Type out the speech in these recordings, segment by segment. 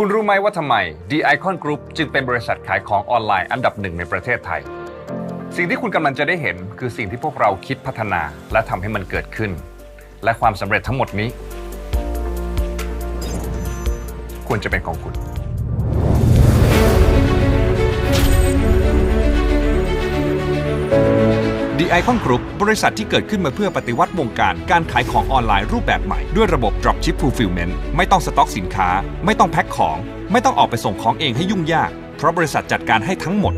คุณรู้ไหมว่าทำไม The Icon Group จึงเป็นบริษัทขายของออนไลน์อันดับหนึ่งในประเทศไทย สิ่งที่คุณกำลังจะได้เห็นคือสิ่งที่พวกเราคิดพัฒนาและทำให้มันเกิดขึ้น และความสำเร็จทั้งหมดนี้ ควรจะเป็นของคุณ The Icon Group บริษัทที่เกิดขึ้นมาเพื่อปฏิวัติวงการการขายของออนไลน์รูปแบบใหม่ ด้วยระบบ Dropship Fulfillment ไม่ต้องสต็อกสินค้า ไม่ต้องแพ็คของ ไม่ต้องออกไปส่งของเองให้ยุ่งยาก เพราะบริษัทจัดการให้ทั้งหมด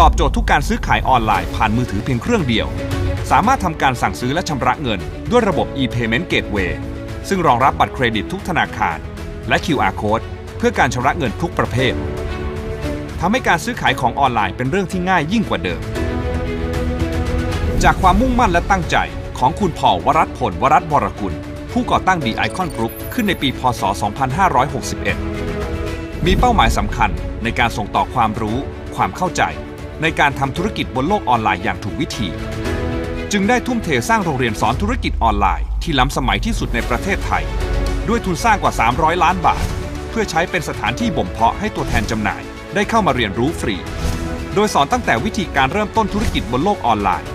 ตอบโจทย์ทุกการซื้อขายออนไลน์ผ่านมือถือเพียงเครื่องเดียว สามารถทำการสั่งซื้อและชำระเงิน ด้วยระบบ e-payment gateway ซึ่งรองรับบัตรเครดิตทุกธนาคาร และ QR code เพื่อการชำระเงินทุกประเภททำให้การซื้อขายของออนไลน์เป็นเรื่องที่ง่ายยิ่งกว่าเดิม จากความมุ่งมั่นและตั้งใจของคุณพ่อวรัตน์พล วรัตน์วรกุล ผู้ก่อตั้ง The Icon Group ขึ้นในปี พศ 2561 มีเป้าหมายสำคัญในการส่งต่อความรู้ ความเข้าใจ ในการทำธุรกิจบนโลกออนไลน์อย่างถูกวิธี จึงได้ทุ่มเทสร้างโรงเรียนสอนธุรกิจออนไลน์ที่ล้ำสมัยที่สุดในประเทศไทย ด้วยทุนสร้างกว่า 300 ล้านบาท เพื่อใช้เป็นสถานที่บ่มเพาะให้ตัวแทนจำหน่าย ได้เข้ามาเรียนรู้ฟรี โดยสอนตั้งแต่วิธีการเริ่มต้นธุรกิจบนโลกออนไลน์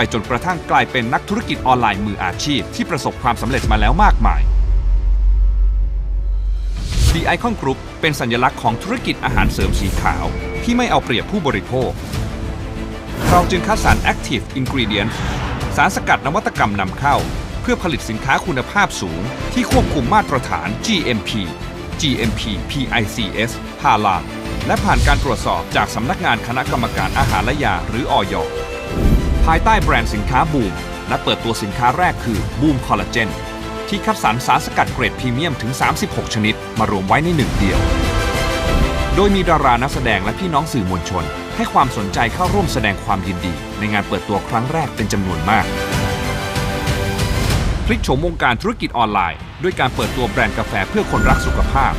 ไปจนกระทั่งกลายเป็นนักธุรกิจออนไลน์มืออาชีพ ที่ประสบความสำเร็จมาแล้วมากมาย The Icon Group เป็นสัญลักษณ์ของธุรกิจอาหารเสริมสีขาว ที่ไม่เอาเปรียบผู้บริโภค เราจึงคัดสรร Active Ingredient สารสกัดนวัตกรรมนำเข้า เพื่อผลิตสินค้าคุณภาพสูง ที่ควบคุมมาตรฐาน GMP GMP PICS ฮาลาและผ่านการตรวจสอบจากสำนักงานคณะกรรมการอาหารและยาหรืออย ภายใต้แบรนด์สินค้าบูมและเปิดตัวสินค้าแรกคือบูมคอลลาเจนที่คัดสรรสารสกัดเกรดพรีเมียมถึง 36 ชนิด มารวมไว้ในหนึ่งเดียว โดยมีดารานักแสดงและพี่น้องสื่อมวลชน ให้ความสนใจเข้าร่วมแสดงความยินดี ในงานเปิดตัวครั้งแรกเป็นจำนวนมาก พลิกโฉมวงการธุรกิจออนไลน์ ด้วยการเปิดตัวแบรนด์กาแฟเพื่อคนรักสุขภาพ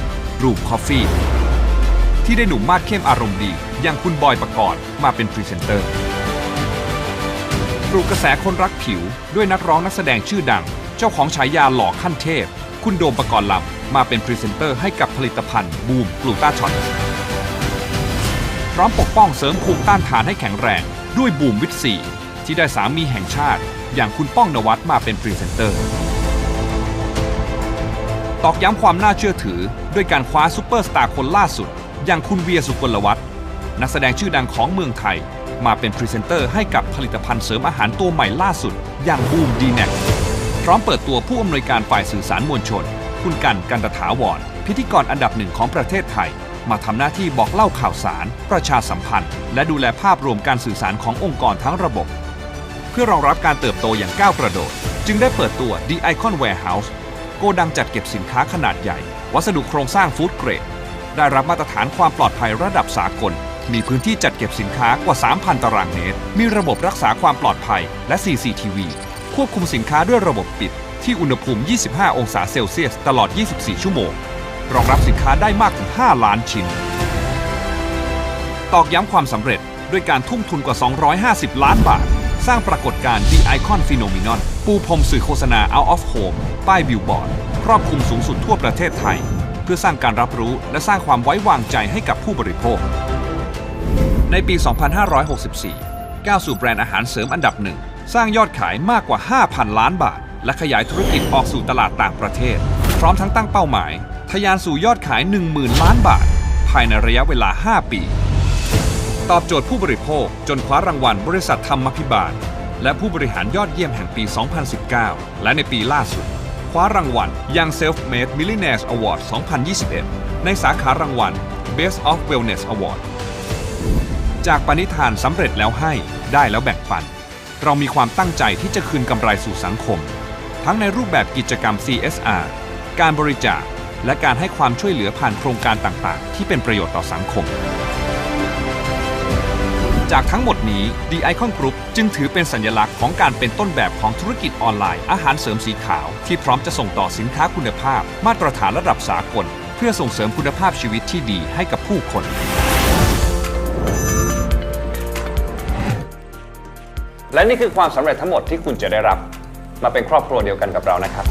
รูปคอฟฟี่ที่ได้หนุ่มมาดเข้มอารมณ์ดี อย่างคุณบอยประกรณ์มาเป็นพรีเซนเตอร์ ปลูกกระแสคนรักผิวด้วยนักร้องนักแสดงชื่อดัง เจ้าของฉายาหล่อขั้นเทพ คุณโดมประกรณ์ลำมาเป็นพรีเซนเตอร์ให้กับผลิตภัณฑ์บูมกลูตาช็อตพร้อมปกป้องเสริมภูมิต้านทานให้แข็งแรงด้วยบูมวิตซีที่ได้สามีแห่งชาติ อย่างคุณป้องนวัดมาเป็นพรีเซนเตอร์ ตอกย้ำความน่าเชื่อถือด้วยการคว้าซูเปอร์สตาร์คนล่าสุด อย่างคุณเวียสุกลวัฒน์นักแสดงชื่อดังของเมืองไทย มาเป็นพรีเซนเตอร์ให้กับผลิตภัณฑ์เสริมอาหารตัวใหม่ล่าสุด อย่างบูมดีแน็กพร้อมเปิดตัวผู้อำนวยการฝ่ายสื่อสารมวลชน คุณกันกันตถาวร พิธีกรอันดับหนึ่งของประเทศไทย มาทำหน้าที่บอกเล่าข่าวสาร ประชาสัมพันธ์ และดูแลภาพรวมการสื่อสารขององค์กรทั้งระบบ เพื่อรองรับการเติบโตอย่างก้าวกระโดด จึงได้เปิดตัว The Icon Warehouse โกดังจัดเก็บสินค้าขนาดใหญ่ วัสดุโครงสร้างฟู้ดเกรด ได้รับมาตรฐานความปลอดภัยระดับสากล มีพื้นที่จัดเก็บสินค้ากว่า 3,000 ตารางเมตร มีระบบรักษาความปลอดภัยและ CCTV ควบคุมสินค้าด้วยระบบปิด ที่อุณหภูมิ 25 องศาเซลเซียส ตลอด 24 ชั่วโมง รองรับสินค้าได้มากถึง 5 ล้านชิ้น ตอกย้ำความสำเร็จด้วยการทุ่มทุนกว่า 250 ล้านบาท สร้างปรากฏการณ์ The Icon Phenomenon ปูพรมสื่อโฆษณา Out of Home ป้ายบิลบอร์ด ครอบคลุมสูงสุดทั่วประเทศไทย เพื่อสร้างการรับรู้และสร้างความไว้วางใจให้กับผู้บริโภค ในปี 2564 ก้าวสู่แบรนด์อาหารเสริมอันดับหนึ่ง สร้างยอดขายมากกว่า 5,000 ล้านบาท และขยายธุรกิจออกสู่ตลาดต่างประเทศ พร้อมทั้งตั้งเป้าหมาย ทะยานสู่ยอดขาย 10,000 ล้านบาท ภายในระยะเวลา 5 ปี ตอบโจทย์ผู้บริโภคจนคว้ารางวัลบริษัทธรรมพิบาล และผู้บริหารยอดเยี่ยมแห่งปี 2019 และในปีล่าสุด คว้ารางวัล Young Self-Made Millionaires Award 2021 ในสาขารางวัล Best of Wellness Award จากปณิธานสำเร็จแล้วให้ได้แล้วแบ่งปัน เรามีความตั้งใจที่จะคืนกำไรสู่สังคม ทั้งในรูปแบบกิจกรรม CSR การบริจาค และการให้ความช่วยเหลือผ่านโครงการต่างๆ ที่เป็นประโยชน์ต่อสังคม จากทั้งหมดนี้ The Icon Group จึงถือเป็นสัญลักษณ์ของการเป็นต้นแบบของธุรกิจออนไลน์อาหารเสริมสีขาว ที่พร้อมจะส่งต่อสินค้าคุณภาพ มาตรฐานระดับสากล เพื่อส่งเสริมคุณภาพชีวิตที่ดีให้กับผู้คน และนี่คือความสำเร็จทั้งหมดที่คุณจะได้รับ มาเป็นครอบครัวเดียวกันกับเรานะครับ